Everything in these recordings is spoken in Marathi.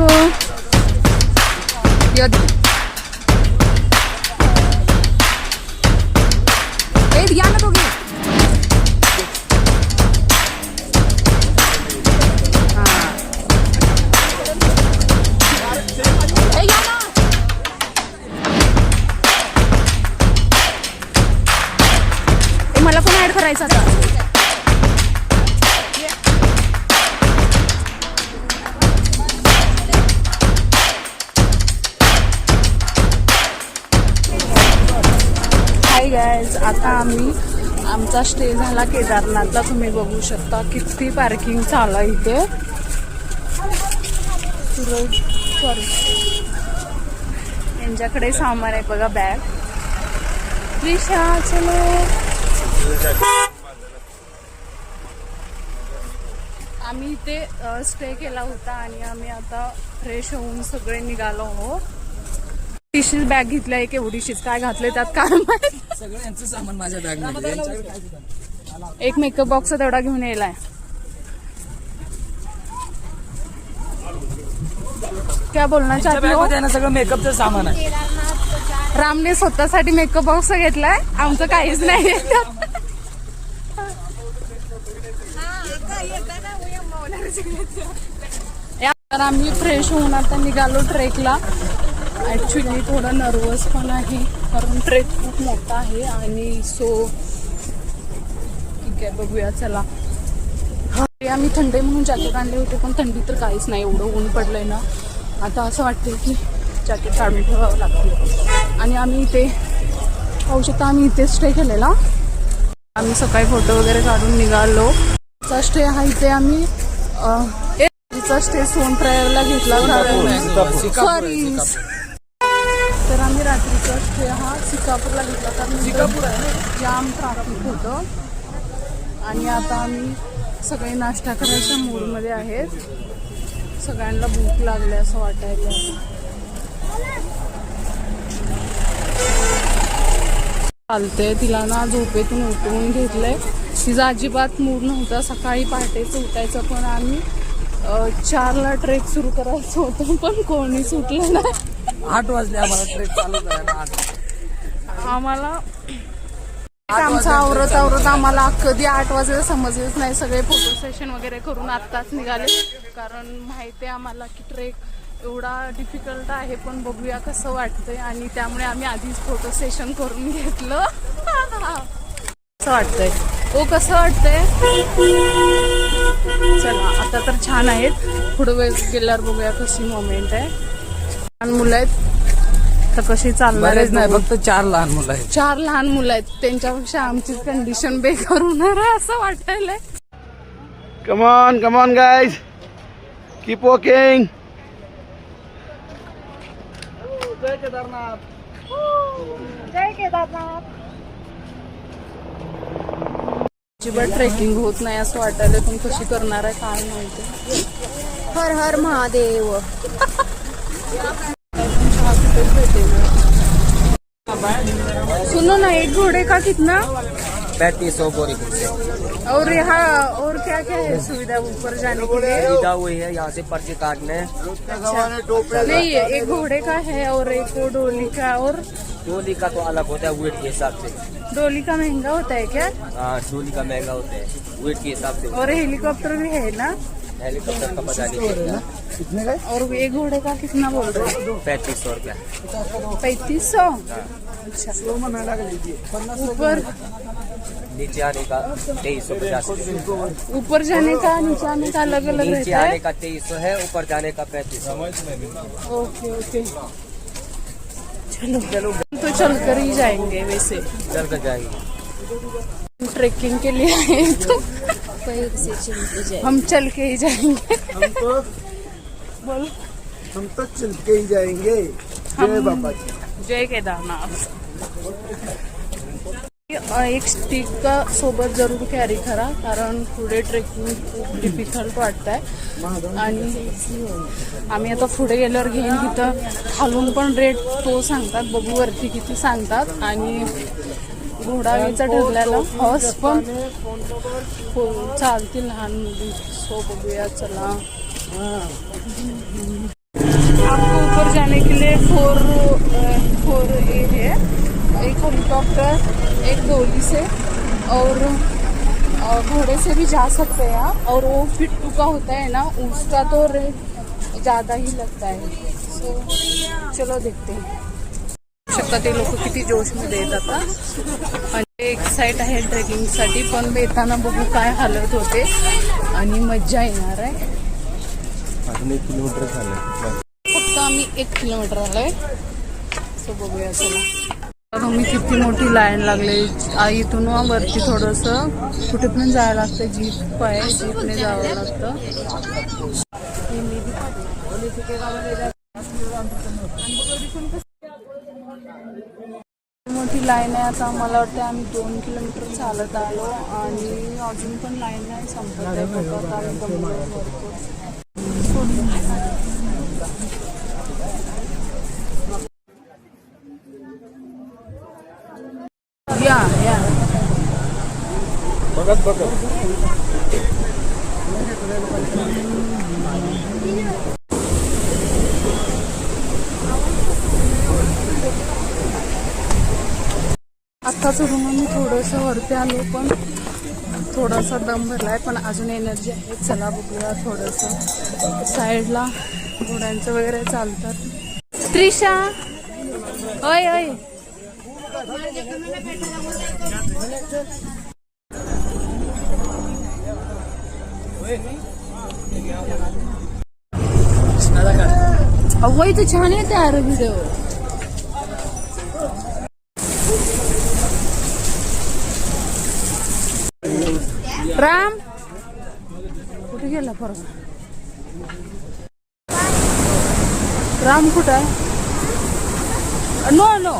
추워. 여 आता आम्ही आमचा स्टे झाला केदारनाथला. तुम्ही बघू शकता किती पार्किंग चालू आहे इथे सॉरी यांच्याकडे सामान आहे बघा बॅग त्रिशा चलो. आम्ही इथे स्टे केला होता आणि आम्ही आता फ्रेश होऊन सगळे निघालो आहोत. टिश्यू बॅग घेतल्या एक एवढीशीच. काय घातले त्यात? काय माहीत? सगळं यांचं सामान माझ्या बॅगमध्ये एक मेकअप बॉक्स तेवढा घेऊन यायलाय. क्या बॅग हो. सगळं मेकअपचं सामान आहे. रामने स्वतःसाठी मेकअप बॉक्स घेतलाय. आमचं काहीच नाही या, तर आम्ही फ्रेश होऊन आता निघालो ट्रेकला ऍक्च्युली थोडं नर्वस पण आहे कारण ट्रेक खूप मोठा आहे आणि सो ठीक आहे बघूया चला. आम्ही थंडे म्हणून जॅकेट आणले होते पण थंडी तर काहीच नाही एवढं ऊन पडलंय ना. आता असं वाटतंय की जॅकेट काढून ठेवावं लागतील आणि आम्ही इथे पाहू शकता आम्ही इथे स्टे केलेला. आम्ही सकाळी फोटो वगैरे काढून निघालो. चा स्टे हा इथे आम्ही स्टे सोनप्रयागला घेतला. सॉरी स्टे हा सिकापूरला घेतला कारण सिकापूर आहे जाम ट्राफिक होतं आणि आता आम्ही सगळे नाश्ता करायच्या मूडमध्ये आहेत. सगळ्यांना भूक लागली असं वाटायला. चालते तिला ना झोपेतून उठवून घेतलंय. तिचा अजिबात मूड नव्हता. सकाळी पहाटेच उठायचं पण आम्ही चारला ट्रेक सुरू करायचं होतं पण कोणी सुटलं नाही. आठ वाजले आम्हाला ट्रेक चालू करायला आठ. आम्हाला आमचं आवरत आवरत आम्हाला कधी आठ वाजेला समजलेच नाही सगळे फोटो सेशन वगैरे करून आत्ताच निघाले. कारण माहिती आहे आम्हाला की ट्रेक एवढा डिफिकल्ट आहे पण बघूया कसं वाटतंय. आणि त्यामुळे आम्ही आधीच फोटो सेशन करून घेतलं. कसं वाटतंय? ओ कसं वाटतंय? चला आता तर छान आहेत. पुढे वेळ गेल्यावर बघूया कशी मोमेंट आहे. लहान मुलं आहेत. तर कशी चालणार बरेच नाही फक्त चार लहान मुलं आहेत. चार लहान मुलं आहेत. त्यांच्यापेक्षा आमची कंडिशन बेकार होणार आहे असं वाटायलंय. Come on, come on, guys. Keep walking. अजिबात ट्रेकिंग होत नाही असं वाटायला पण कशी करणार आहे काय माहिती? हर हर महादेव. सुनो ना एक घोड़े का कितना? पैंतीस सौ बोरी और यहाँ और क्या क्या है सुविधा ऊपर जाने के लिए? सुविधा हुई है यहाँ से पर्ची काटने। अच्छा। नहीं एक घोड़े का है और एक डोली का और? डोली का तो अलग होता है वेट के हिसाब से। डोली का महँगा होता है क्या? हाँ डोली का महँगा होता है वेट के हिसाब से। और हेलीकॉप्टर भी है ना? हेलीकॉप्टर का पता नहीं और एक घोड़े का कितना बोल रहे हो? पैंतीस सौ रुपया। पैंतीस सौ? अच्छा। ऊपर? नीचे आने का तेईस सौ पचास। ऊपर जाने का नीचे आने का अलग अलग नीचे आने का तेईस सौ है ऊपर जाने का पैंतीस सौ। Okay okay. चलो चलो तो चल कर ही जाएँगे वैसे। चल कर जाएँगे ट्रेकिंग के लिए आए तो। पैर से जाए हम चल के ही जाएंगे। हम तो बोल। हम तो चल के ही जाएंगे। जय बाबा जी जय केदारनाथ। एक स्टिक का सोबत जरूर कॅरी करा कारण पुढे ट्रेकिंग खूप डिफिकल्ट वाटत आहे आणि आम्ही आता पुढे गेल्यावर घेईन तिथं. खालून पण रेट तो सांगतात बघू वरती किती सांगतात. आणि घोडावीचा ठरलेला हॉर्स पण चालतील लहान मुली. सो बघूया, चला. आपको ऊपर जाने के लिए फोर फोर ए है. एक हेलीकॉप्टर एक डोली से और घोड़े से भी जा सकते हैं आप. और वो पिट्टू का होता है ना, उसका तो रेट ज़्यादा ही लगता है. सो चलो देखते हैं. शकता ते लोक किती जोशमध्ये येतात आणि एक साईड आहे ट्रेकिंगसाठी पण येताना बघू काय हालत होते. आणि मज्जा येणार आहे. अजून एक किलोमीटर फक्त आम्ही एक किलोमीटर आलोय सो बघूया चला. मी किती मोठी लाईन लागले. इथून वरती थोडस. कुठे पण जायला लागतं जीप आहे जीपने जावं लागतं. मोठी लाईन आहे. आता मला वाटतं आम्ही दोन किलोमीटर चालत आलो आणि अजून पण लाईन नाही संपत आहे बघा आम्ही या या. बघत बघत. आत्ता चढून मी थोडंसं वरती आलो पण थोडासा दम भरलाय पण अजून एनर्जी आहे. चला बघूया थोडंसं. साईडला घोड्यांचं वगैरे चालतात. त्रिशा! ओय ओय! अव्वा इथे छान येते अरे व्हिडिओ राम कुठे गेला परत राम कुठं आहे no no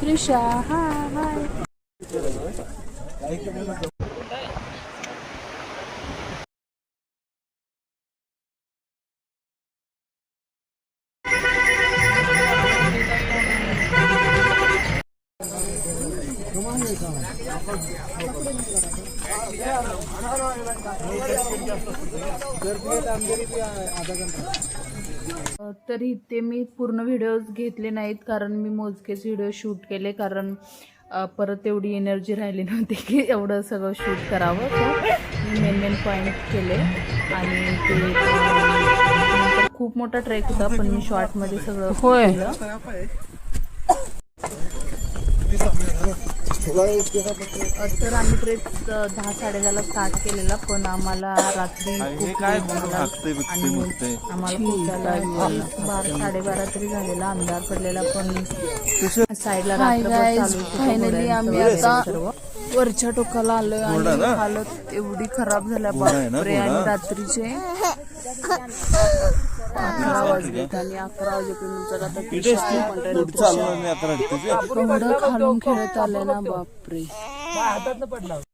Trisha hi hi तरी ते मी पूर्ण व्हिडिओज घेतले नाहीत कारण मी मोजकेच व्हिडिओ शूट केले कारण परत एवढी एनर्जी राहिली नव्हती की एवढं सगळं शूट करावं. तर मी मेन मेन पॉईंट केले आणि ते खूप मोठा ट्रेक होता पण मी शॉर्टमध्ये सगळं होय. तर आम्ही ट्रेक दहा साडेदहाला स्टार्ट केलेला पण आम्हाला रात्री. आणि आम्हाला पोचायला बारा साडेबारा तरी झालेला अंधार पडलेला पण साईडला फायनली आम्ही आता वरच्या टोकाला आलोय आणि हालत एवढी खराब झाल्या बापरे आणि रात्रीचे अकरा वाजलेत आणि अकरा वाजेपर्यंत आता एवढं खालून खेळत ना बापरे.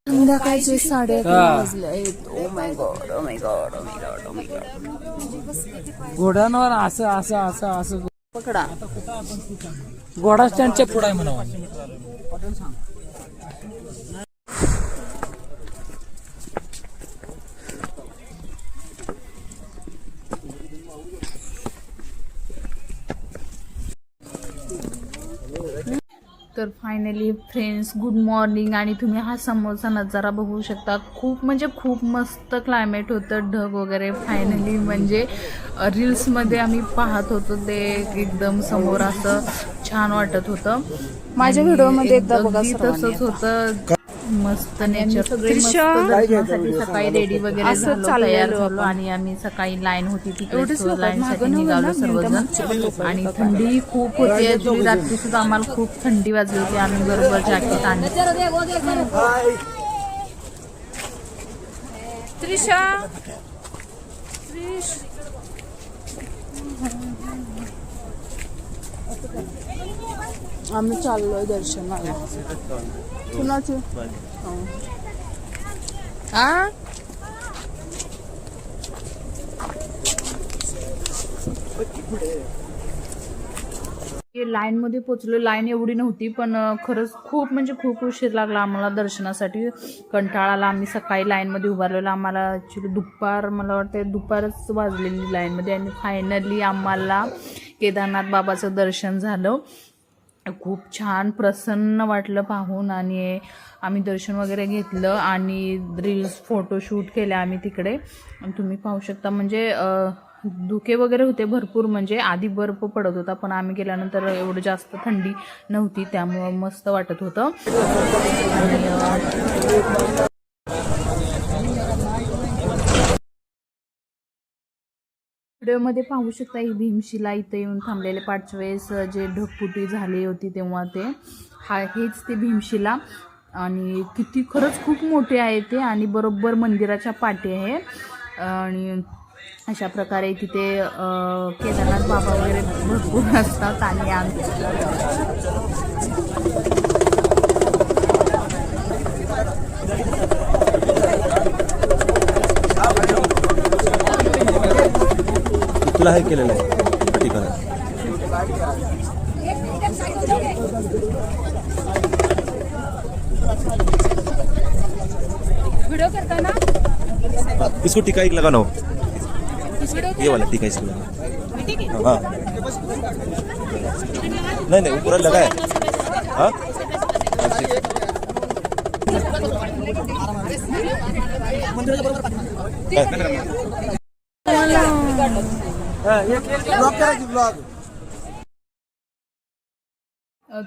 संध्याकाळचे साडे अकरा वाजले आहेत. ओ my God oh my God oh my God oh my God घोड्यांवर असं असं असं असं. पकडा. घोडा स्टँडच्या पुढे आहे म्हणावं तर फायनली फ्रेंड्स गुड मॉर्निंग आणि तुम्ही हा समोरचा नजारा बघू शकता. खूप म्हणजे खूप मस्त क्लायमेट होतं ढग वगैरे. फायनली म्हणजे रील्समध्ये आम्ही पाहत होतो ते एकदम समोर असं छान वाटत होतं. माझ्या व्हिडिओमध्ये तसंच होतं. मस्त नेचर सगळे सकाळी रेडी वगैरे तयार झालो आणि आम्ही सकाळी लाईन होती तिकडे लाईन साठी निघालो सर्वजण. आणि थंडी खूप होती. ऍक्च्युली रात्री सुद्धा आम्हाला खूप थंडी वाजली होती. आम्ही बरोबर जॅकेट आणि त्रिशा त्रिश? आम्ही चाललोय दर्शनाला. कुणाचे? हा. लाईनमध्ये पोचलो लाईन एवढी नव्हती पण खरंच खूप म्हणजे खूप उशीर लागला आम्हाला दर्शनासाठी. कंटाळाला आम्ही सकाळी लाईनमध्ये उभारलेलो. आम्हाला ॲक्च्युली दुपार मला वाटतं दुपारच वाजलेली लाईनमध्ये आणि फायनली आम्हाला केदारनाथ बाबाचं दर्शन झालं. खूप छान प्रसन्न वाटलं पाहून आणि आम्ही दर्शन वगैरे घेतलं आणि रील्स फोटोशूट केले आम्ही तिकडे. तुम्ही पाहू शकता म्हणजे धुके वगैरे होते भरपूर म्हणजे आधी बर्फ पडत होता पण आम्ही गेल्यानंतर एवढं जास्त थंडी नव्हती त्यामुळं मस्त वाटत होतं आणि अं, व्हिडिओमध्ये पाहू शकता ही भीमशिला इथे येऊन थांबलेले पाच वेळेस जे ढगफुटी झाली होती तेव्हा ते. हा हेच ते भीमशिला. आणि किती खरंच खूप मोठे आहे ते आणि बरोबर मंदिराच्या पाठी आहे. आणि अशा प्रकारे तिथे केदारनाथ बाबा वगैरे भरपूर असतात आणि आम तुला हे केलेलं आहे ठिकाण व्हिडिओ करताना हाँ, इसको टीका एक लगा ना हो। ये वाला टीका इसको हाँ। नहीं नहीं वो पूरा लगा है। हाँ।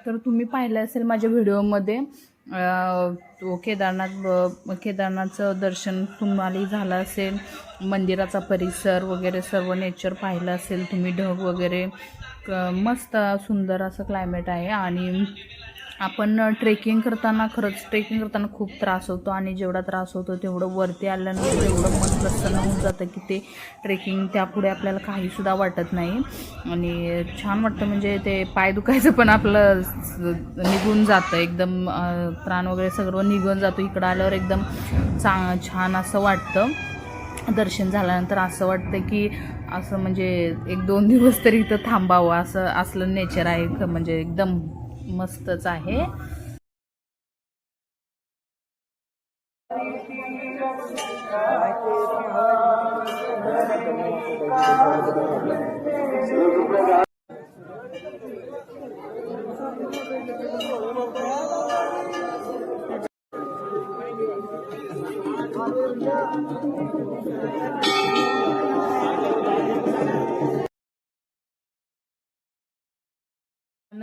तर तुम्ही पाहिलं असेल माझ्या व्हिडिओमध्ये. तो केदारनाथ केदारनाथचं दर्शन तुम्हालाही झालं असेल. मंदिराचा परिसर वगैरे सर्व नेचर पाहिलं असेल. तुम्ही ढग वगैरे मस्त सुंदर असं क्लायमेट आहे आणि आपण ट्रेकिंग करताना खरंच ट्रेकिंग करताना खूप त्रास होतो आणि जेवढा त्रास होतो तेवढं वरती आल्यानंतर एवढं मन प्रसन्न होऊन जातं की ते ट्रेकिंग त्यापुढे आपल्याला काहीसुद्धा वाटत नाही. आणि छान वाटतं म्हणजे ते पाय दुखायचं पण आपलं निघून जातं. एकदम प्राण त्राण वगैरे सर्व निघून जातो. इकडं आल्यावर एकदम चा छान असं वाटतं. दर्शन झाल्यानंतर असं वाटतं की असं म्हणजे एक दोन दिवस तरी इथं थांबावं असं असलं नेचर आहे म्हणजे एकदम मस्तच आहे.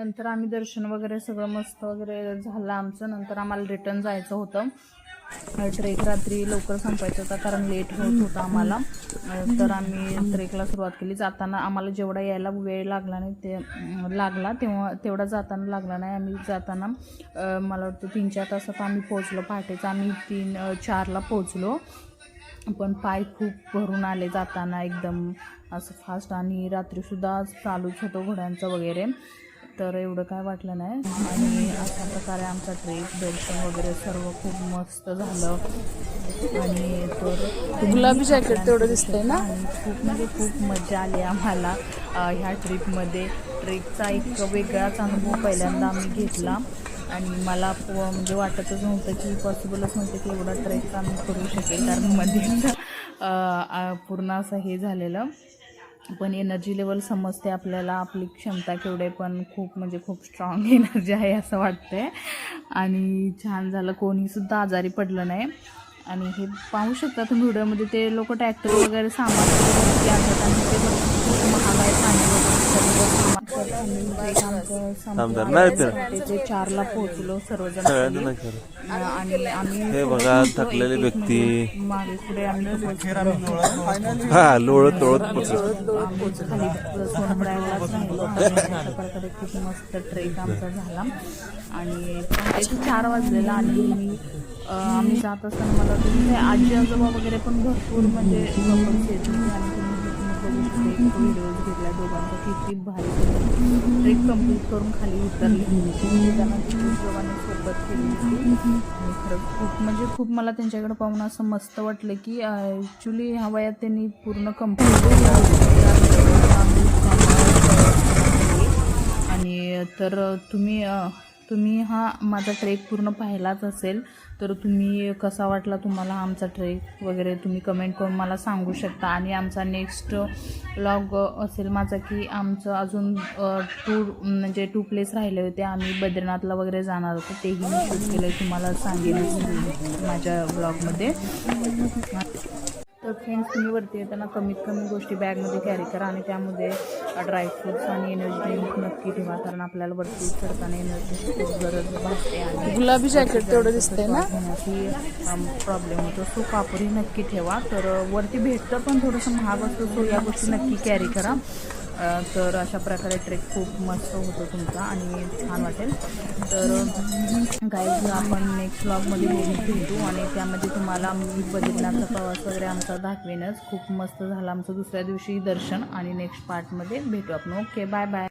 नंतर आम्ही दर्शन वगैरे सगळं मस्त वगैरे झालं आमचं. नंतर आम्हाला रिटर्न जायचं होतं. ट्रेक रात्री लवकर संपायचं होता कारण लेट होत होता आम्हाला. तर आम्ही ट्रेकला सुरुवात केली. जाताना आम्हाला जेवढा यायला वेळ लागला नाही ते लागला तेव्हा तेवढा जाताना लागला नाही. आम्ही जाताना मला वाटतं तीन चार तासात आम्ही पोहोचलो पहाटेचं. आम्ही तीन चारला पोहोचलो. पण पाय खूप भरून आले जाताना एकदम. असं फास्ट आणि रात्रीसुद्धा चालूच होतो घोड्यांचं वगैरे. तर एवढं काय वाटलं नाही. आणि अशा प्रकारे आमचा ट्रेक दर्शन वगैरे सर्व खूप मस्त झालं. आणि तर गुलाबी जॅकेट तेवढं दिसतंय ना? खूप म्हणजे खूप मजा आली आम्हाला ह्या ट्रिपमध्ये ट्रेकचा एक वेगळाच अनुभव पहिल्यांदा आम्ही घेतला. आणि मला प- म्हणजे वाटतच नव्हतं की पॉसिबलच नव्हतं की एवढा ट्रेक आम्ही करू शकेल. कारण मध्ये पूर्ण असं हे झालेलं. पण एनर्जी लेवल समजते आपल्याला आपली क्षमता केवढे पण खूप म्हणजे खूप स्ट्रॉंग एनर्जी आहे असं वाटतंय. आणि छान झालं कोणीसुद्धा आजारी पडलं नाही. आणि हे पाहू शकता तुम्ही व्हिडिओमध्ये ते लोक ट्रॅक्टर वगैरे सामान आणतात आणि ते खूप संपलं. नाही तर. चारला पोहोचलो सर्वजण आणि आम्ही हे बघा, थकलेली व्यक्ती. पोहोचलो. हा लोळत लोळत आणि अशा प्रकारे खूप मस्त ट्रेक आमचा झाला आणि चार वाजलेला आणि आम्ही जात असताना मला आजी आजोबा वगैरे पण भरपूर म्हणजे व्हिडिओज घेतला दोघांचा किती भारी ट्रेक कंप्लीट करून खाली उतरली. त्यांना सोबत केली होती. आणि खरंच खूप म्हणजे खूप मला त्यांच्याकडे पाहून असं मस्त वाटलं की ॲक्च्युली ह्या वयात त्यांनी पूर्ण कंप्लीट आणि तर तुम्ही तुम्ही हा माझा ट्रेक पूर्ण पाहिलाच असेल तर तुम्ही कसा वाटला तुम्हाला आमचा ट्रेक वगैरे? तुम्ही कमेंट करून मला सांगू शकता. आणि आमचा नेक्स्ट ब्लॉग असेल माझा की आमचं अजून टूर म्हणजे टू प्लेस राहिले होते. आम्ही बद्रीनाथला वगैरे जाणार होतो. तेही मी शूट केलं तुम्हाला सांगेन माझ्या ब्लॉगमध्ये तर फ्रेंड्स तुम्ही वरती येताना कमीत कमी गोष्टी बॅगमध्ये कॅरी करा आणि त्यामध्ये ड्रायफ्रुट्स आणि एनर्जी ड्रिंक नक्की ठेवा कारण आपल्याला वरती चढताना एनर्जी खूप गरज भासते आणि गुलाबी जॅकेट तेवढं दिसतंय ना? प्रॉब्लेम होतो. सो कापडही नक्की ठेवा. तर वरती भेटतं पण थोडंसं महाग असतं सो या गोष्टी नक्की कॅरी करा. तर अशा प्रकारे ट्रेक खूप मस्त होतो तुमचा आणि छान वाटेल. तर गाईज आपण नेक्स्ट ब्लॉगमध्ये भेटू आणि त्यामध्ये तुम्हाला मी बद्रीनाथचा प्रवास वगैरे आमचा दाखवेनच. खूप मस्त झाला आमचं दुसऱ्या दिवशी दर्शन आणि नेक्स्ट पार्टमध्ये भेटू आपण. Okay bye bye